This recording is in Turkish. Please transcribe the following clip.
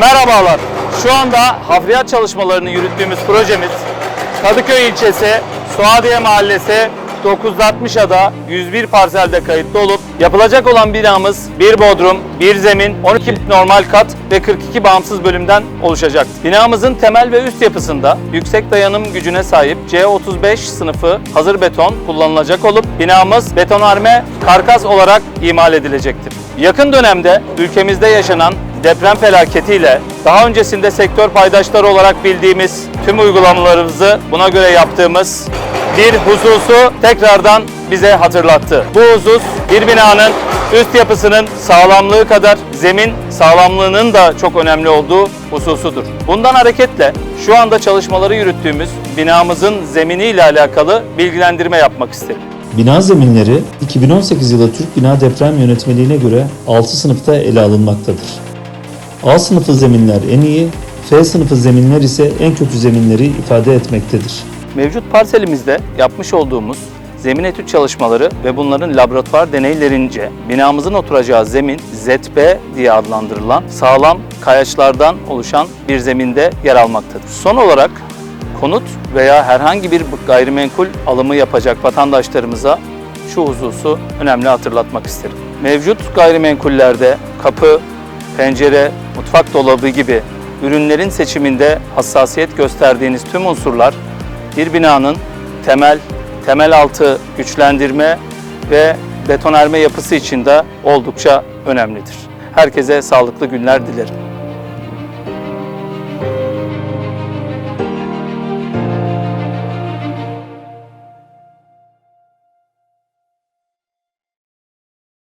Merhabalar. Şu anda hafriyat çalışmalarını yürüttüğümüz projemiz Kadıköy ilçesi Suadiye Mahallesi 960 ada 101 parselde kayıtlı olup yapılacak olan binamız bir bodrum, bir zemin, 12 normal kat ve 42 bağımsız bölümden oluşacak. Binamızın temel ve üst yapısında yüksek dayanım gücüne sahip C35 sınıfı hazır beton kullanılacak olup binamız betonarme karkas olarak imal edilecektir. Yakın dönemde ülkemizde yaşanan deprem felaketiyle daha öncesinde sektör paydaşları olarak bildiğimiz tüm uygulamalarımızı buna göre yaptığımız bir hususu tekrardan bize hatırlattı. Bu husus bir binanın üst yapısının sağlamlığı kadar zemin sağlamlığının da çok önemli olduğu hususudur. Bundan hareketle şu anda çalışmaları yürüttüğümüz binamızın zemini ile alakalı bilgilendirme yapmak istedim. Bina zeminleri 2018 yılı Türk Bina Deprem Yönetmeliğine göre 6 sınıfta ele alınmaktadır. A sınıfı zeminler en iyi, F sınıfı zeminler ise en kötü zeminleri ifade etmektedir. Mevcut parselimizde yapmış olduğumuz zemin etüt çalışmaları ve bunların laboratuvar deneylerince binamızın oturacağı zemin ZB diye adlandırılan sağlam kayaçlardan oluşan bir zeminde yer almaktadır. Son olarak konut veya herhangi bir gayrimenkul alımı yapacak vatandaşlarımıza şu hususu önemli hatırlatmak isterim. Mevcut gayrimenkullerde kapı, pencere, mutfak dolabı gibi ürünlerin seçiminde hassasiyet gösterdiğiniz tüm unsurlar bir binanın temel, temel altı güçlendirme ve betonarme yapısı için de oldukça önemlidir. Herkese sağlıklı günler dilerim.